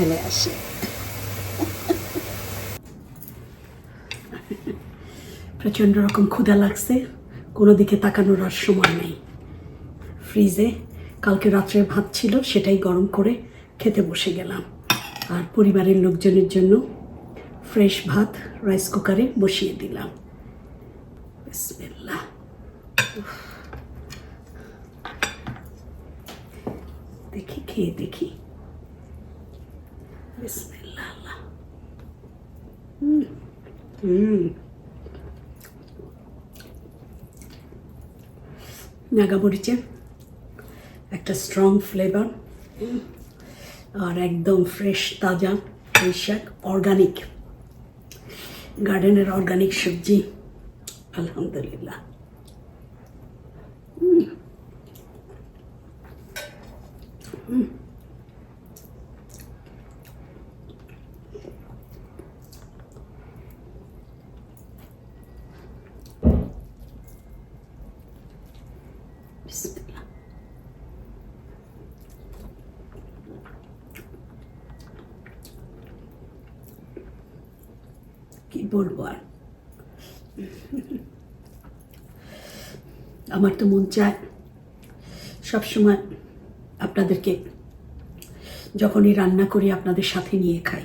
চলে আসে। প্রচণ্ড রকম ক্ষুধা লাগছে, কোনো দিকে তাকানোর আর সময় নেই। ফ্রিজে কালকে রাত্রে ভাত ছিল, সেটাই গরম করে খেতে বসে গেলাম। আর পরিবারের লোকজনের জন্য ফ্রেশ ভাত রাইস কুকারে বসিয়ে দিলাম। দেখি, খেয়ে দেখি বিসমিল্লাহ আল্লাহ হুম হুম নাগা একটা স্ট্রং ফ্লেভার আর একদম ফ্রেশ তাজা পুঁই শাক অর্গানিক গার্ডেনের অর্গানিক সবজি। আলহামদুলিল্লাহ। হুম। হুম। বিসমিল্লাহ কি বলব আর আমার তো মন চায় সবসময় আপনাদেরকে যখনই রান্না করি, আপনাদের সাথে নিয়ে খাই।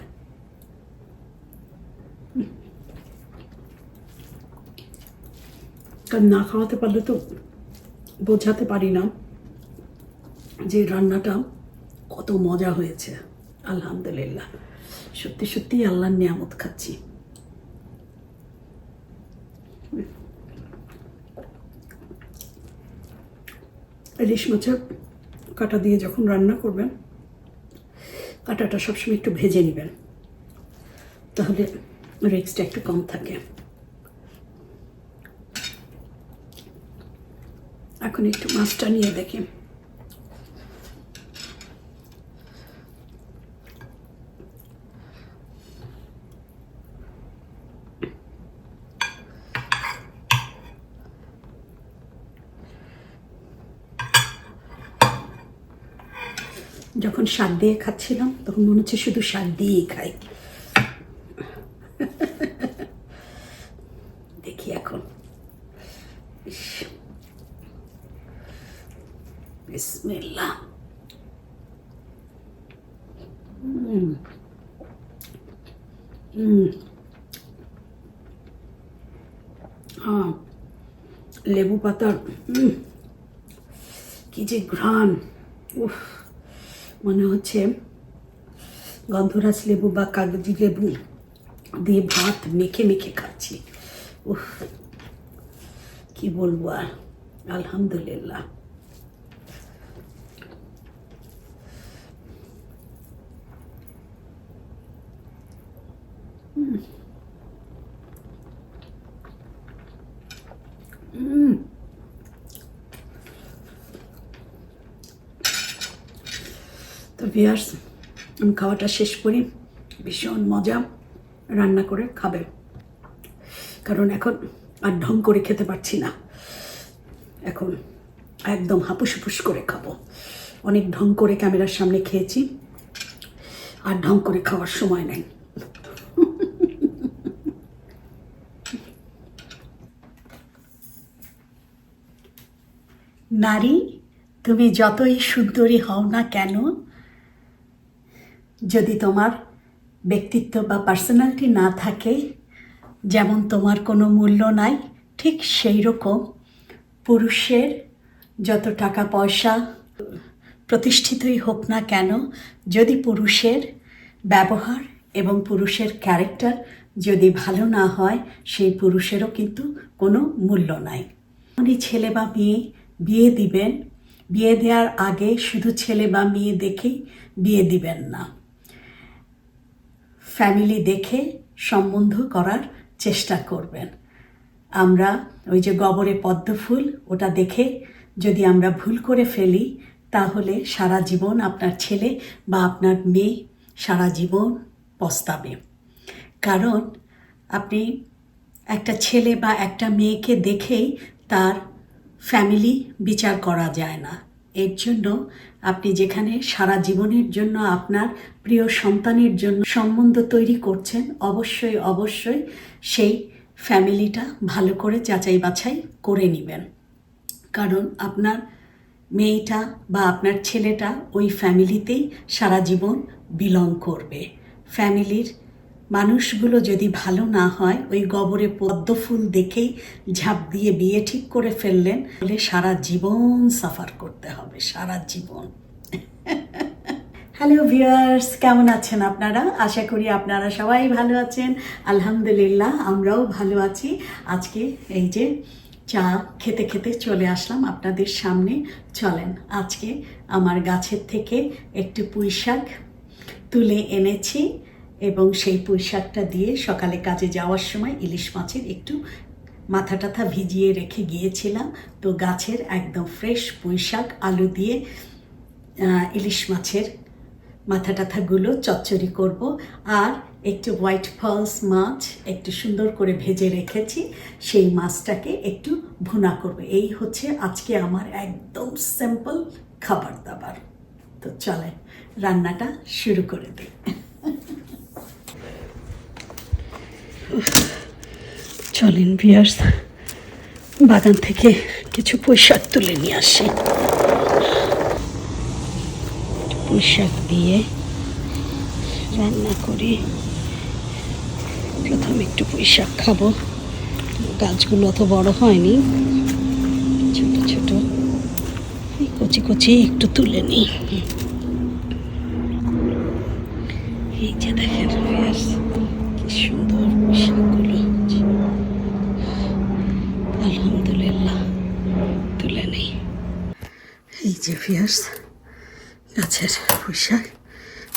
কারণ না খাওয়াতে পারলে তো বোঝাতে পারি না যে রান্নাটা কত মজা হয়েছে। আলহামদুলিল্লাহ। সত্যি সত্যি আল্লাহর নিয়ামত খাচ্ছি। ইলিশ মাছের কাটা দিয়ে যখন রান্না করবেন, কাটাটা সবসময় একটু ভেজে নেবেন। তাহলে রিক্সটা একটু কম থাকে। এখন একটু মাছটা নিয়ে দেখি। যখন শাক দিয়ে খাচ্ছিলাম, তখন মনে হচ্ছে শুধু শাক দিয়েই খাই। দেখি এখন। লেবু পাতার কি যে ঘ্রাণ। উফ। মনে হচ্ছে গন্ধরাজ লেবু বা কাগজি লেবু দিয়ে ভাত মেখে মেখে খাচ্ছি। উফ, কি বলব আর? আলহামদুলিল্লাহ। ভিয়ার্স আমি খাওয়াটা শেষ করি। ভীষণ মজা রান্না করে খাবে। কারণ এখন আর ঢং করে খেতে পারছি না। এখন একদম হাপুস হুপুস করে খাব। অনেক ঢং করে ক্যামেরার সামনে খেয়েছি। আর ঢং করে খাওয়ার সময় নেই। নারী, তুমি যতই সুন্দরী হও না কেন যদি তোমার ব্যক্তিত্ব বা পার্সোনালিটি না থাকে, যেমন তোমার কোনো মূল্য নাই, ঠিক সেই রকম পুরুষের যত টাকা পয়সা প্রতিষ্ঠিতই হোক না কেন, যদি পুরুষের ব্যবহার এবং পুরুষের ক্যারেক্টার যদি ভালো না হয়, সেই পুরুষেরও কিন্তু কোনো মূল্য নাই। উনি ছেলে বা মেয়ে বিয়ে দিবেন, বিয়ে দেওয়ার আগে শুধু ছেলে বা মেয়ে দেখেই বিয়ে দিবেন না। ফ্যামিলি দেখে সম্বন্ধ করার চেষ্টা করবেন। আমরা ওই যে গবরে পদ্ম ফুল, ওটা দেখে যদি আমরা ভুল করে ফেলি, তাহলে সারা জীবন আপনার ছেলে বা আপনার মেয়ে সারা জীবন পস্তাবে। কারণ আপনি একটা ছেলে বা একটা মেয়েকে দেখেই তার ফ্যামিলি বিচার করা যায় না। এর জন্য আপনি যেখানে সারা জীবনের জন্য আপনার প্রিয় সন্তানের জন্য সম্বন্ধ তৈরি করছেন, অবশ্যই অবশ্যই সেই ফ্যামিলিটা ভালো করে যাচাই বাছাই করে নেবেন। কারণ আপনার মেয়েটা বা আপনার ছেলেটা ওই ফ্যামিলিতেই সারা জীবন বিলং করবে। ফ্যামিলির মানুষগুলো যদি ভালো না হয়, ওই গবরে পদ্ম ফুল দেখেই ঝাঁপ দিয়ে বিয়ে ঠিক করে ফেললেন, তাহলে সারা জীবন সাফার করতে হবে, সারা জীবন। হ্যালো ভিউয়ার্স কেমন আছেন আপনারা? আশা করি আপনারা সবাই ভালো আছেন। আলহামদুলিল্লাহ, আমরাও ভালো আছি। আজকে এই যে চা খেতে খেতে চলে আসলাম আপনাদের সামনে। চলেন, আজকে আমার গাছের থেকে একটু পুঁই শাক তুলে এনেছি। এবং সেই পুঁই শাকটা দিয়ে সকালে কাজে যাওয়ার সময় ইলিশ মাছের একটু মাথা টাথা ভিজিয়ে রেখে গিয়েছিলাম। তো গাছের একদম ফ্রেশ পুঁই শাক আলু দিয়ে ইলিশ মাছের মাথা টাথাগুলো চচ্চড়ি করব। আর একটু হোয়াইট ফলস মাছ একটু সুন্দর করে ভেজে রেখেছি, সেই মাছটাকে একটু ভুনা করব। এই হচ্ছে আজকে আমার একদম সিম্পল খাবার দাবার। তো চলে রান্নাটা শুরু করে দিই। চলেন বিয়ার্স বাগান থেকে কিছু পোশাক তুলে নিয়ে আসি। পোশাক দিয়ে রান্না করি। প্রথমে একটু পুঁইশাক খাব। গাছগুলো অত বড় হয়নি। ছোট ছোট। কচি কচি একটু তুলে নিই। এই যে দেখেন কি সুন্দর। পুঁইশাকগুলো আলহামদুলিল্লাহ, তুলে নেই। এই যে ভিয়ার্স গাছের পুঁইশাক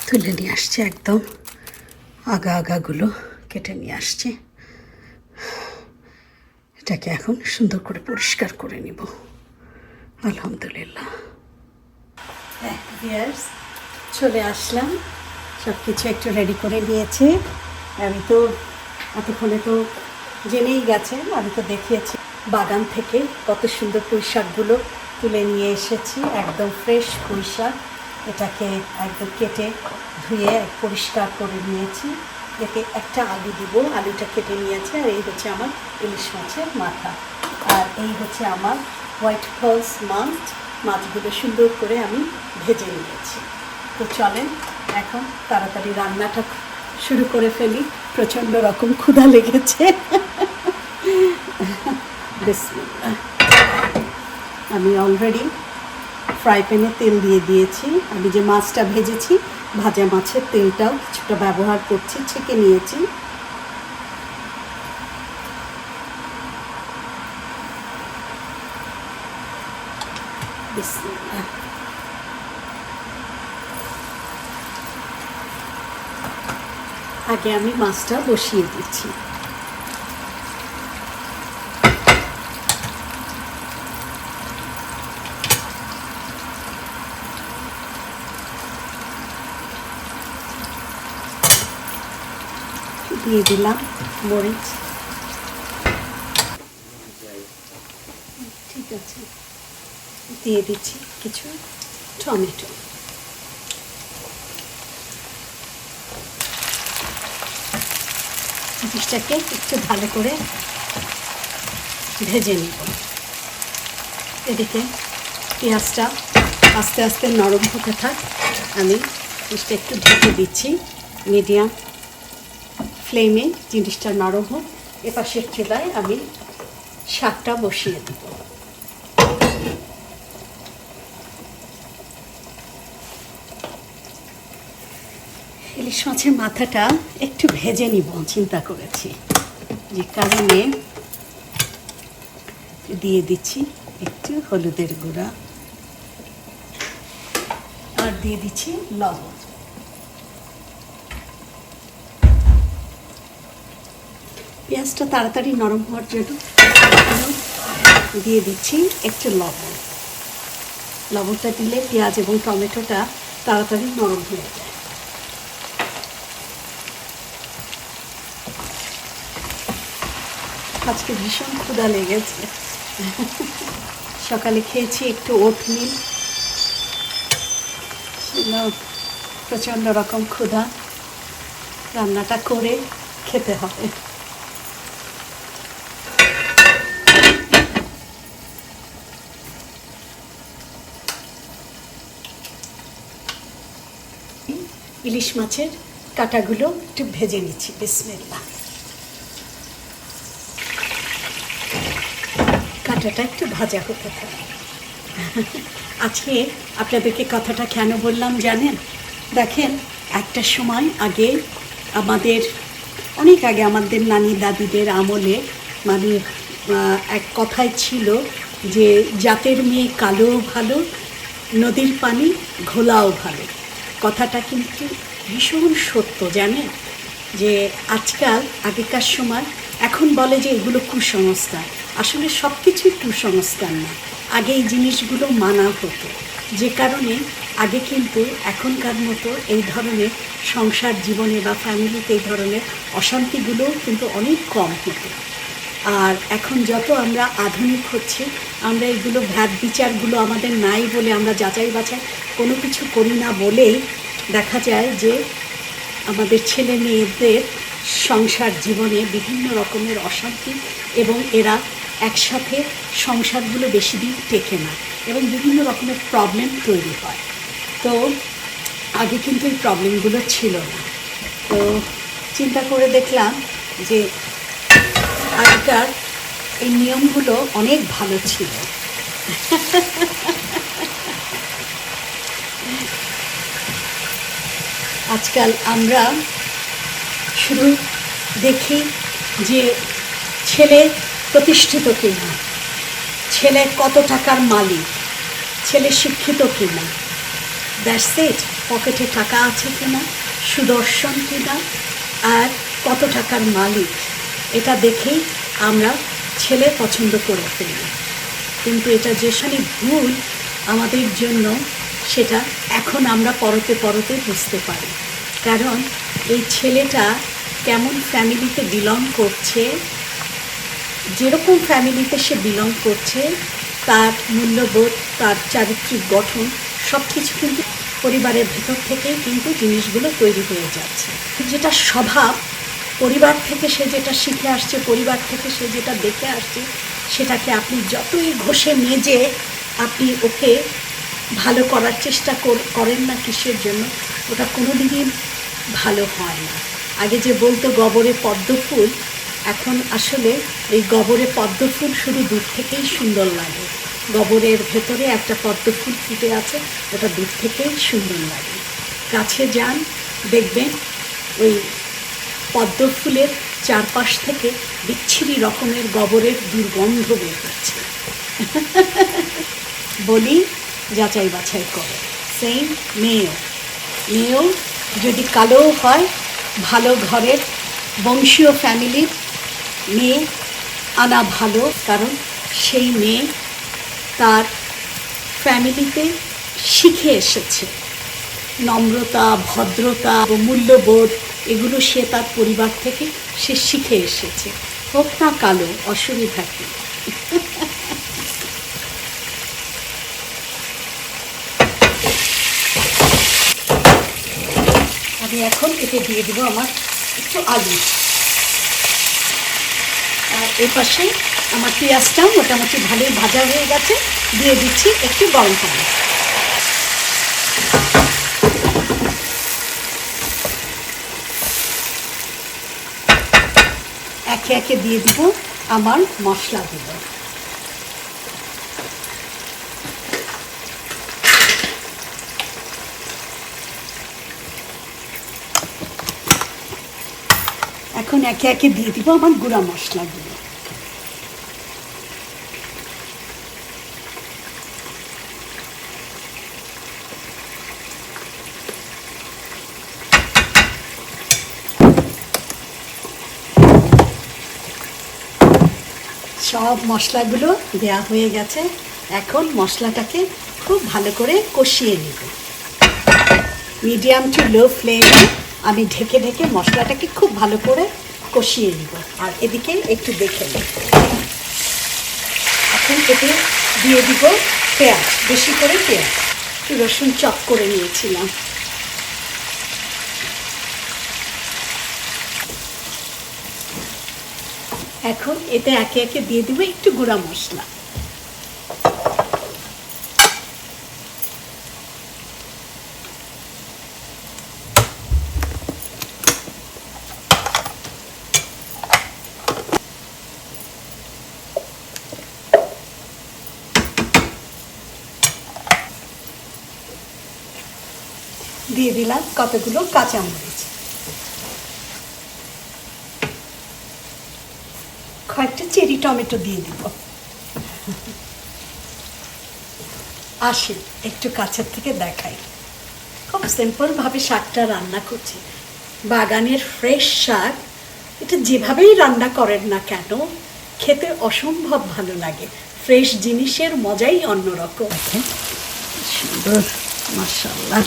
তুলে নিয়ে আসছে একদম। আগা আগাগুলো কেটে নিয়ে আসছে। এটাকে এখন সুন্দর করে পরিষ্কার করে নিব। আলহামদুলিল্লাহ। ভিয়ার্স চলে আসলাম। সব কিছু একটু রেডি করে নিয়েছে। আমি তো এতক্ষণে তো জেনেই গেছেন, আমি তো দেখিয়েছি বাগান থেকে কত সুন্দর পুঁই শাকগুলো তুলে নিয়ে এসেছি, একদম ফ্রেশ পুঁই শাক এটাকে একদম কেটে ধুয়ে পরিষ্কার করে নিয়েছি। এতে একটা আলু দিব, আলুটা কেটে নিয়েছে, আর এই হচ্ছে আমার ইলিশ মাছের মাথা। আর এই হচ্ছে আমার হোয়াইট ফলস মাছ, মাছগুলো সুন্দর করে আমি ভেজে নিয়েছি। তো চলেন, এখন তাড়াতাড়ি রান্নাটা শুরু করে ফেলি। প্রচণ্ড রকম ক্ষুধা লেগেছে। আমি অলরেডি ফ্রাই প্যানে তেল দিয়ে দিয়েছি। আমি যে মাছটা ভেজেছি, ভাজা মাছের তেলটাও কিছুটা ব্যবহার করছি, ছেঁকে নিয়েছি বিসমিল্লাহ আগে আমি মাছটা বসিয়ে দিচ্ছি। দিয়ে দিলাম মরিচ। ঠিক আছে। দিয়ে দিচ্ছি কিছু টমেটো। জিনিসটাকে একটু ভালো করে ভেজে নিব। এদিকে পেঁয়াজটা আস্তে আস্তে নরম হতে থাক। আমি পিসটা একটু ঢেকে দিচ্ছি। মিডিয়াম ফ্লেমে জিনিসটা নরম হোক। এপাশের চুলায় আমি শাকটা বসিয়ে দেব। ইলিশ মাছের মাথাটা একটু ভেজে নিব, চিন্তা করেছি। যে কারণে দিয়ে দিচ্ছি একটু হলুদের গুঁড়া। আর দিয়ে দিচ্ছি লবণ। পেঁয়াজটা তাড়াতাড়ি নরম হওয়ার জন্য দিয়ে দিচ্ছি একটু লবণ। লবণটা দিলে পেঁয়াজ এবং টমেটোটা তাড়াতাড়ি নরম হয়ে যায়। আজকে ভীষণ ক্ষুধা লেগেছে। সকালে খেয়েছি একটু ওটমিল। প্রচণ্ড রকম ক্ষুধা। রান্নাটা করে খেতে হবে। ইলিশ মাছের কাটাগুলো একটু ভেজে নিচ্ছি বিসমিল্লা কাঁটাটা একটু ভাজা হতে থাকে। আজকে আপনাদেরকে কথাটা কেন বললাম জানেন? দেখেন, একটা সময় আগে আমাদের, অনেক আগে আমাদের নানি দাদিদের আমলে মানে এক কথাই ছিল যে জাতের মেয়ে কালোও ভালো, নদীর পানি ঘোলাও ভালো। কথাটা কিন্তু ভীষণ সত্য জানেন? যে আজকাল আগেকার সময় এখন বলে যে এগুলো কুসংস্কার। আসলে সব কিছুই কুসংস্কার না। আগে এই জিনিসগুলো মানা হতো। যে কারণে আগে কিন্তু এখনকার মতো এই ধরনের সংসার জীবনে বা ফ্যামিলিতে এই ধরনের অশান্তিগুলো কিন্তু অনেক কম হতো আর এখন যত আমরা আধুনিক হচ্ছি, আমরা এগুলো ভ্যাট বিচারগুলো আমাদের নাই বলে আমরা যাচাই বাছাই কোনো কিছু করি না বলেই দেখা যায় যে আমাদের ছেলে মেয়েদের সংসার জীবনে বিভিন্ন রকমের অশান্তি এবং এরা একসাথে সংসারগুলো বেশি দিন টেকে না এবং বিভিন্ন রকমের প্রবলেম তৈরি হয়। তো আগে কিন্তু এই প্রবলেমগুলো ছিল না। তো চিন্তা করে দেখলাম যে আগেকার এই নিয়মগুলো অনেক ভালো ছিল। আজকাল আমরা শুধু দেখি যে ছেলে প্রতিষ্ঠিত কিনা? ছেলে কত টাকার মালিক? ছেলে শিক্ষিত কিনা? দ্যাটস পকেটে টাকা আছে কিনা? সুদর্শন কিনা? আর কত টাকার মালিক? এটা দেখেই আমরা ছেলে পছন্দ করে ফেলি। কিন্তু এটা যেখানে ভুল আমাদের জন্য, সেটা এখন আমরা পরতে পরতে বুঝতে পারি। কারণ এই ছেলেটা কেমন ফ্যামিলিতে বিলং করছে যেরকম ফ্যামিলিতে সে বিলং করছে, তার মূল্যবোধ, তার চারিত্রিক গঠন সব কিছু কিন্তু পরিবারের ভেতর থেকেই কিন্তু জিনিসগুলো তৈরি হয়ে যাচ্ছে। যেটা স্বভাব, পরিবার থেকে সে যেটা শিখে আসছে, পরিবার থেকে সে যেটা দেখে আসছে, সেটাকে আপনি যতই ঘষে মেজে আপনি ওকে ভালো করার চেষ্টা কর- করেন না কিসের জন্য, ওটা কোনো দিনই ভালো হয় না। আগে যে বলতো, গবরে পদ্ম ফুল এখন আসলে এই গবরে পদ্ম ফুল শুধু দূর থেকেই সুন্দর লাগে। গবরের ভেতরে একটা পদ্ম ফুল ফুটে আছে, ওটা দূর থেকেই সুন্দর লাগে। কাছে যান, দেখবেন ওই পদ্ম ফুলের চারপাশ থেকে বিচ্ছিরি রকমের গবরের দুর্গন্ধ বের হচ্ছে। বলি, যাচাই বাছাই করে। সেই মেয়েও। মেয়েও যদি কালো হয়, ভালো ঘরের বংশীয় ফ্যামিলির মেয়ে আনা ভালো, কারণ সেই মেয়ে তার ফ্যামিলিতে শিখে এসেছে। নম্রতা, ভদ্রতা ও মূল্যবোধ, এগুলো সে তার পরিবার থেকে সে শিখে এসেছে। হোক না কালো অসুবিধা কি আমি এখন এতে দিয়ে দেবো আমার একটু আলু। আর এ পাশে আমার পেঁয়াজটা মোটামুটি ভালোই ভাজা হয়ে গেছে। দিয়ে দিচ্ছি একটু গরম পানি। একে একে দিয়ে দিব আমার মশলাগুলো। এখন একে একে দিয়ে দিব আমার গুঁড়া মশলাগুলো। সব মশলাগুলো দেয়া হয়ে গেছে। এখন মশলাটাকে খুব ভালো করে কষিয়ে নিব। মিডিয়াম টু লো ফ্লেমে আমি ঢেকে ঢেকে মশলাটাকে খুব ভালো করে কষিয়ে নিব। আর এদিকে একটু দেখে নিব। এখন এতে দিয়ে দিব পেঁয়াজ। বেশি করে পেঁয়াজ। একটু রসুন চপ করে নিয়েছিলাম। এখন এতে একে একে দিয়ে দিব একটু গুঁড়া মশলা। দিয়ে দিলাম কতগুলো কাঁচামরিচ। কয়েকটা চেরি টমেটো দিয়ে দিব। আসি, একটু কাছের থেকে দেখাই। খুব সিম্পলভাবে শাকটা রান্না করছি। বাগানের ফ্রেশ শাক, এটা যেভাবেই রান্না করেন না কেন, খেতে অসম্ভব ভালো লাগে। ফ্রেশ জিনিসের মজাই অন্যরকম। সুন্দর মাসাল্লাহ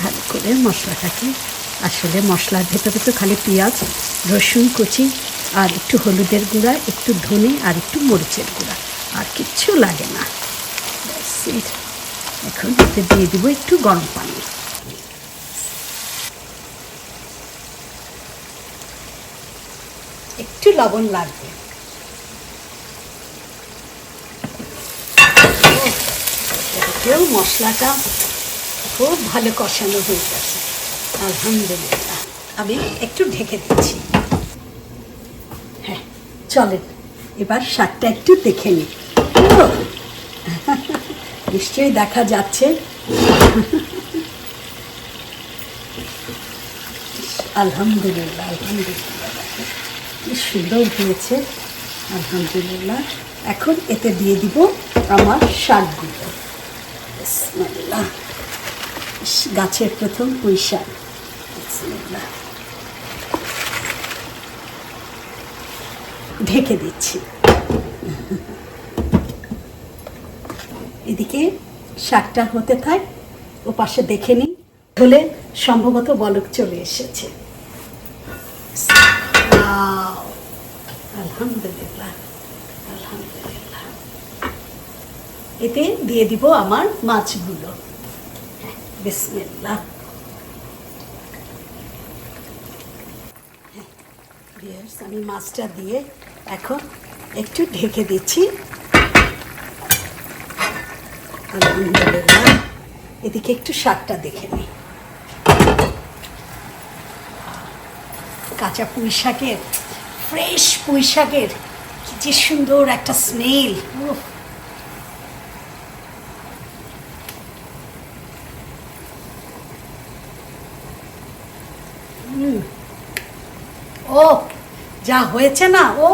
ভালো করে মশলাটাকে আসলে মশলার ভেতরে তো খালি পেঁয়াজ, রসুন কুচি আর একটু হলুদের গুঁড়া, একটু ধনে আর একটু মরিচের গুঁড়া। আর কিচ্ছু লাগে না। এখন এতে দিয়ে দিব একটু গরম পানি। একটু লবণ লাগবে। মশলাটা খুব ভালো কষানো হয়ে গেছে। আলহামদুলিল্লাহ। আমি একটু ঢেকে দিচ্ছি। হ্যাঁ চলেন, এবার শাকটা একটু দেখে নিই। নিশ্চয়ই দেখা যাচ্ছে। আলহামদুলিল্লাহ আলহামদুলিল্লাহ। সুন্দর হয়েছে। আলহামদুলিল্লাহ। এখন এতে দিয়ে দিব আমার শাকগুলো। গাছের প্রথম পুঁই শাক বিসমিল্লাহ। ঢেকে দিচ্ছি। এদিকে শাকটা হতে থাক, ও পাশে দেখে হলে সম্ভবত বলক চলে এসেছে। আলহামদুলিল্লাহ আলহামদুলিল্লাহ। এতে দিয়ে দিব আমার মাছগুলো। বিসমিল্লাহ। আমি মাছটা দিয়ে এখন একটু ঢেকে দিচ্ছি। এদিকে একটু শাকটা দেখে নিই। কাঁচা পুঁই শাকের ফ্রেশ পুঁই শাকের, কি যে সুন্দর একটা স্মেল ও যা হয়েছে না, ও।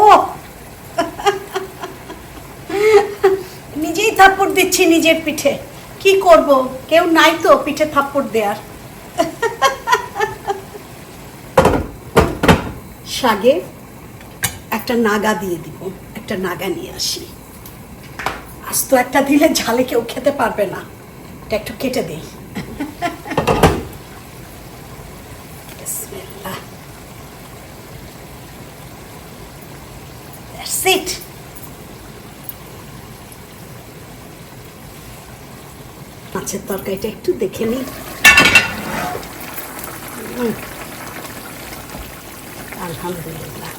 নিজেই থাপ্পড় দিচ্ছি নিজের পিঠে। কি করব? কেউ নাই তো পিঠে থাপ্পড় দেয়ার। শাগে একটা নাগা দিয়ে দিব, একটা নাগা নিয়ে আসি। আস্ত একটা দিলে ঝালে কেউ খেতে পারবে না। এটা একটু কেটে দেই বিসমিল্লাহ That's it. মাছের তরকারিটা একটু দেখে নিই। আলহামদুলিল্লাহ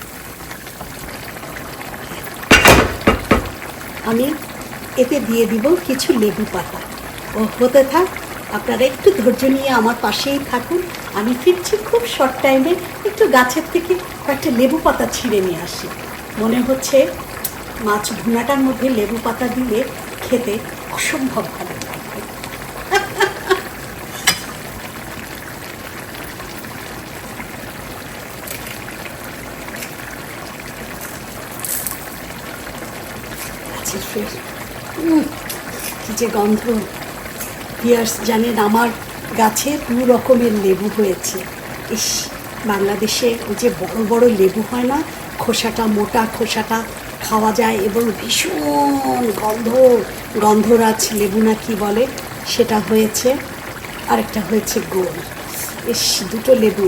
আমি এতে দিয়ে দিব কিছু লেবু পাতা ও, হতে থাক, আপনারা একটু ধৈর্য নিয়ে আমার পাশেই থাকুন আমি ফিরছি খুব শর্ট টাইমে, একটু গাছের থেকে কয়েকটা লেবু পাতা ছিঁড়ে নিয়ে আসি মনে হচ্ছে মাছ ভুনাটার মধ্যে লেবু পাতা দিলে খেতে অসম্ভব ভালো উম, কি যে গন্ধ। পিয়ার্স জানেন আমার গাছে দু রকমের লেবু হয়েছে। ইস বাংলাদেশে ওই যে বড় বড় লেবু হয় না খোসাটা, মোটা খোসাটা খাওয়া যায় এবং ভীষণ গন্ধ, গন্ধরাজ লেবু না কি বলে, সেটা হয়েছে, আরেকটা হয়েছে গোল। ইস, দুটো লেবু।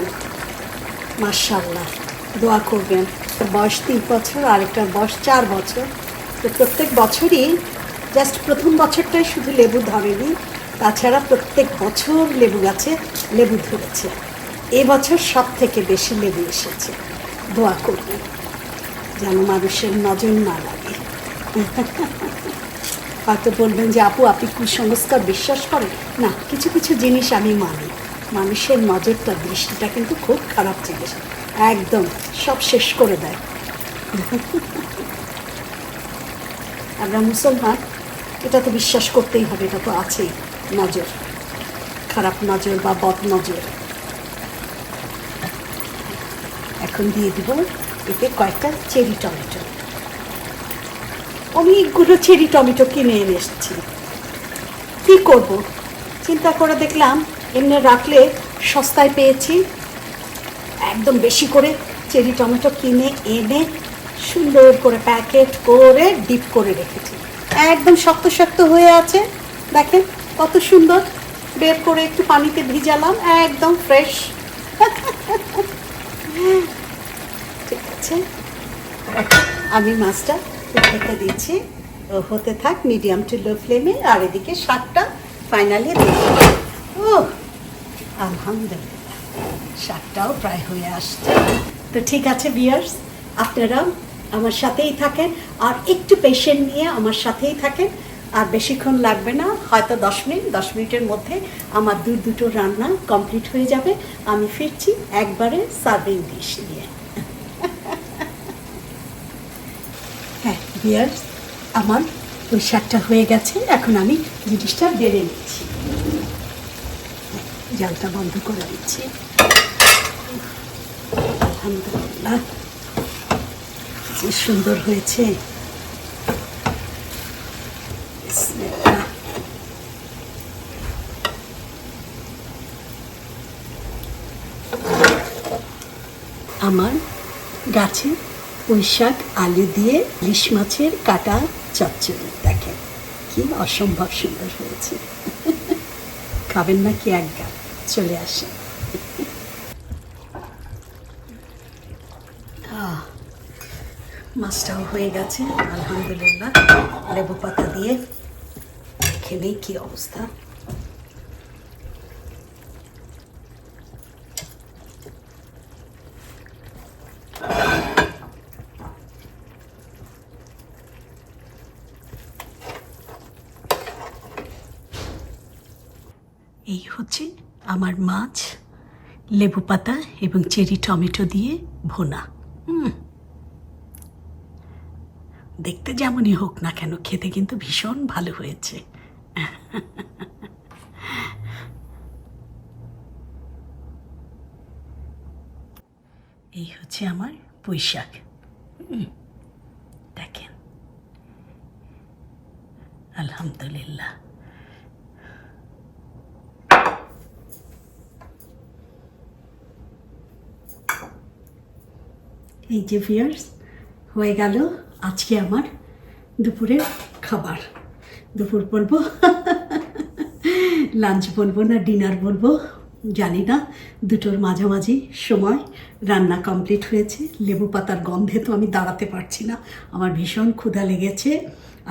মার্শাল্লাহ দোয়া করবেন। বয়স তিন বছর আরেকটার বয়স চার বছর। তো প্রত্যেক বছরই, জাস্ট প্রথম বছরটাই শুধু লেবু ধরেনি, তাছাড়া প্রত্যেক বছর লেবু গাছে লেবু ধরেছে। এবছর সব থেকে বেশি লেবু এসেছে। দোয়া করবেন। যেন মানুষের নজর না লাগে। হয়তো বলবেন যে, আপু, আপনি কুসংস্কার বিশ্বাস করেন? না, কিছু কিছু জিনিস আমি মানি। মানুষের নজরটা, দৃষ্টিটা কিন্তু খুব খারাপ জিনিস। একদম সব শেষ করে দেয়। আমরা মুসলমান, এটা তো বিশ্বাস করতেই হবে, এটা তো আছেই। নজর, খারাপ নজর বা বদ নজর। এখন দিয়ে দিব এতে কয়েকটা চেরি টমেটো। অনেকগুলো চেরি টমেটো কিনে এনে এসেছি। কী করব? চিন্তা করে দেখলাম, এমনি রাখলে সস্তায় পেয়েছি। একদম বেশি করে চেরি টমেটো কিনে এনে সুন্দর করে প্যাকেট করে ডিপ করে রেখেছি। একদম শক্ত শক্ত হয়ে আছে। দেখেন কত সুন্দর। বের করে একটু পানিতে ভিজালাম, একদম ফ্রেশ আছে আমি মাছটা ঢেকে দিচ্ছি। হতে থাক, মিডিয়াম টু লো ফ্লেমে, আর এদিকে শাকটা ফাইনালি দিয়ে ও আলহামদুলিল্লাহ, শাকটাও প্রায় হয়ে আসছে। তো ঠিক আছে বিয়ার্স আপনারা আমার সাথেই থাকেন, আর একটু পেশেন্ট নিয়ে আমার সাথেই থাকেন। আর বেশিক্ষণ লাগবে না, হয়তো দশ মিনিট, দশ মিনিটের মধ্যে আমার দু দুটো রান্না কমপ্লিট হয়ে যাবে। আমি ফিরছি একবারে সার্ভিং ডিশ নিয়ে। হ্যাঁ আমার ওই শাকটা হয়ে গেছে, এখন আমি জিনিসটা বেড়ে নিচ্ছি। জালটা বন্ধ করে দিচ্ছি। আলহামদুলিল্লাহ, যে সুন্দর হয়েছে। আমার গাছে পুঁই শাক আলু দিয়ে ইলিশ মাছের কাটা চচ্চড়ি। দেখেন কি অসম্ভব সুন্দর হয়েছে। খাবেন না কি এক গা চলে আসে আহ, মাছটাও হয়ে গেছে আলহামদুলিল্লাহ। লেবু পাতা দিয়ে খেলেই কি অবস্থা এই হচ্ছে আমার মাছ, লেবু পাতা এবং চেরি টমেটো দিয়ে ভোনা। দেখতে যেমনই হোক না কেন, খেতে কিন্তু ভীষণ ভালো হয়েছে। এই হচ্ছে আমার শাক দেখেন। আলহামদুলিল্লাহ। এই যে ভিয়ার্স হয়ে গেল আজকে আমার দুপুরের খাবার। দুপুর বলব লাঞ্চ বলব না ডিনার বলব, জানি না, দুটোর মাঝামাঝি সময় রান্না কমপ্লিট হয়েছে। লেবু পাতার গন্ধে তো আমি দাঁড়াতে পারছি না। আমার ভীষণ ক্ষুধা লেগেছে।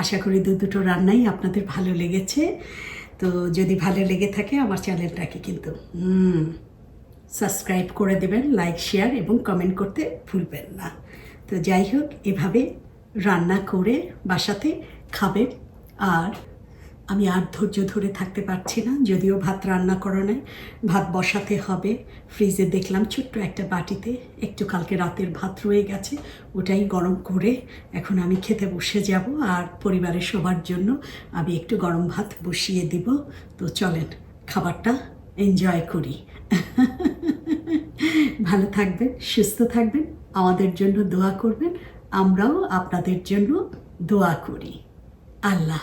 আশা করি দু দুটো রান্নাই আপনাদের ভালো লেগেছে। তো যদি ভালো লেগে থাকে, আমার চ্যানেলটাকে কিন্তু সাবস্ক্রাইব করে দেবেন, লাইক, শেয়ার এবং কমেন্ট করতে ভুলবেন না। তো যাই হোক, এভাবে রান্না করে বাসাতে খাবেন আর আমি আর ধৈর্য ধরে থাকতে পারছি না, যদিও ভাত রান্না করা নেই, ভাত বসাতে হবে। ফ্রিজে দেখলাম ছোট্ট একটা বাটিতে, একটু কালকে রাতের ভাত রয়ে গেছে, ওটাই গরম করে এখন আমি খেতে বসে যাব আর পরিবারের সবার জন্য আমি একটু গরম ভাত বসিয়ে দিব। তো চলেন, খাবারটা এনজয় করি। ভালো থাকবেন, সুস্থ থাকবেন, আমাদের জন্য দোয়া করবেন, আমরাও আপনাদের জন্য দোয়া করি। আল্লাহ